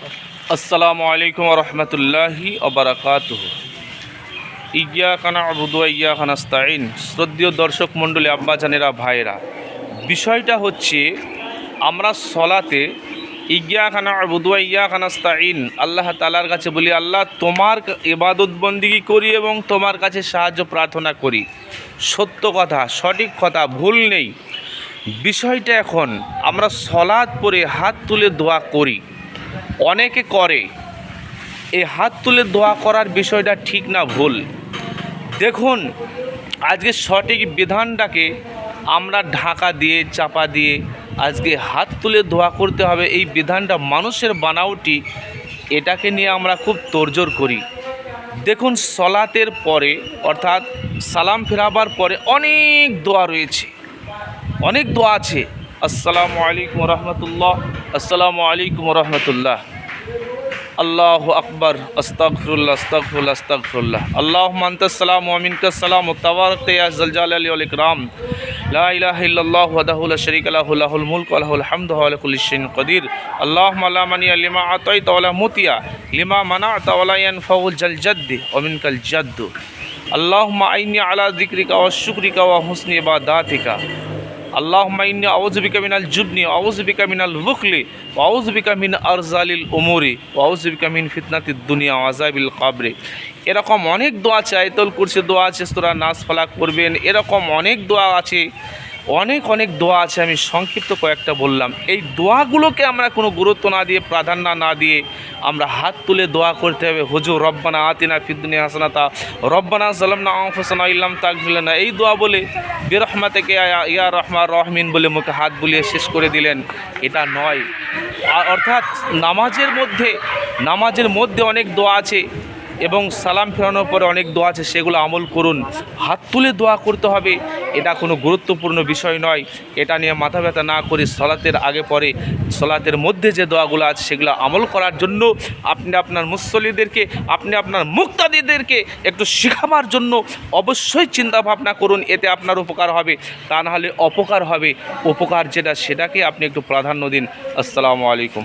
আসসালামু আলাইকুম রহমতুল্লাহি অবরাকাত ইয়া খানা আবুদুয়া ইয়া খানাস্তাইন শ্রদ্ধীয় দর্শক মণ্ডলী আব্বাজানেরা ভাইরা বিষয়টা হচ্ছে আমরা সলাতে ইয়া খানা আবুদুয়া ইয়া খানাস্তাইন আল্লাহ তালার কাছে বলি, আল্লাহ তোমার ইবাদত বন্দিগি করি এবং তোমার কাছে সাহায্য প্রার্থনা করি। সত্য কথা, সঠিক কথা, ভুল নেই। বিষয়টা এখন আমরা সলাদ পরে হাত তুলে দোয়া করি। অনেকে করে, এই হাত তুলে দোয়া করার বিষয়টা ঠিক না, ভুল। দেখুন, আজকে সঠিক বিধানটাকে আমরা ঢাকা দিয়ে, চাপা দিয়ে আজকে হাত তুলে দোয়া করতে হবে, এই বিধানটা মানুষের বানাওটি, এটাকে নিয়ে আমরা খুব তোড়জোড় করি। দেখুন, সলাতের পরে, অর্থাৎ সালাম ফেরাবার পরে অনেক দোয়া রয়েছে। অনেক দোয়া আছে। আসসালামু আলাইকুম রহমতুল্লাহ। আসসালামু আলাইকুম রহমতুল্লাহ আল্লাহ আকবর আস্তাগফিরুল্লাহ আস্তাগফিরুল্লাহ আস্তাগফিরুল্লাহ আল্লাহ মান্তাসালাম ওয়ামিনকাসালাম তাবারক ইয়া জালজাল আলী আল ইকরাম লা ইলাহা ইল্লাল্লাহ ওয়াহদাহু লা শারীকা লাহু লাহুল মুলকু ওয়া লাহুল হামদু ওয়া আলা কুল্লি শাইইন কাদির আল্লাহুম্মা লা মানিয়া লিমা আতাইতা ওয়া লা মুতিয়া লিমা মানা'তা ওয়া লা ইয়ানফাউল জাল জাদ্দি ওয়া মিনকাল জাদ্দু আল্লাহুম্মা আইনি আলা যিকরিকা ওয়া শুকরিকা ওয়া হুসনি ইবাদাতিকা আল্লাহুম্মা ইন্নী আউজবিকা বিকা মিনাল জুবনি আউজবিকা বিকা মিনাল বুকলি আউজবিকা মিন আরজালিল উমুরি আউজবিকা মিন ফিতনাতি দুনিয়া আজাবিল কাবরে। এরকম অনেক দোয়া আছে, আয়তল কুরসি দোয়া আছে, সুরা নাস ফালাক করবেন এরকম অনেক দোয়া আছে। অনেক অনেক দোয়া আছে, আমি সংক্ষিপ্ত কয়েকটা বললাম। এই দোয়াগুলোকে আমরা কোনো গুরুত্ব না দিয়ে, প্রাধান্য না দিয়ে আমরা হাত তুলে দোয়া করতে হবে, হুজুর, রব্বানা আতিনা ফিদ্দুনি হাসানাতা, রব্বানা সালামনা আনফুসানা ইল্লাম তাকফিলানা এই দোয়া বলে বেরহমা থেকে ইয়া রহমা রহমিন বলে মুখে হাত বুলিয়ে শেষ করে দিলেন। এটা নয়। অর্থাৎ নামাজের মধ্যে নামাজের মধ্যে অনেক দোয়া আছে। এবং সালাম ফেরানোর পরে অনেক দোয়া আছে, সেগুলো আমল করুন। হাত তুলে দোয়া করতে হবে, এটা কোনো গুরুত্বপূর্ণ বিষয় নয়। এটা নিয়ে মাথা ব্যথা না করে সলাতের আগে পরে, সলাতের মধ্যে যে দোয়াগুলো আছে, সেগুলো আমল করার জন্য আপনি আপনার মুসল্লিদেরকে, আপনি আপনার মুক্তাদিদেরকে একটু শেখাবার জন্য অবশ্যই চিন্তা ভাবনা করুন, এতে আপনার উপকার হবে। তা নাহলে অপকার হবে। উপকার যেটা, সেটাকে আপনি একটু প্রাধান্য দিন। আসসালামু আলাইকুম।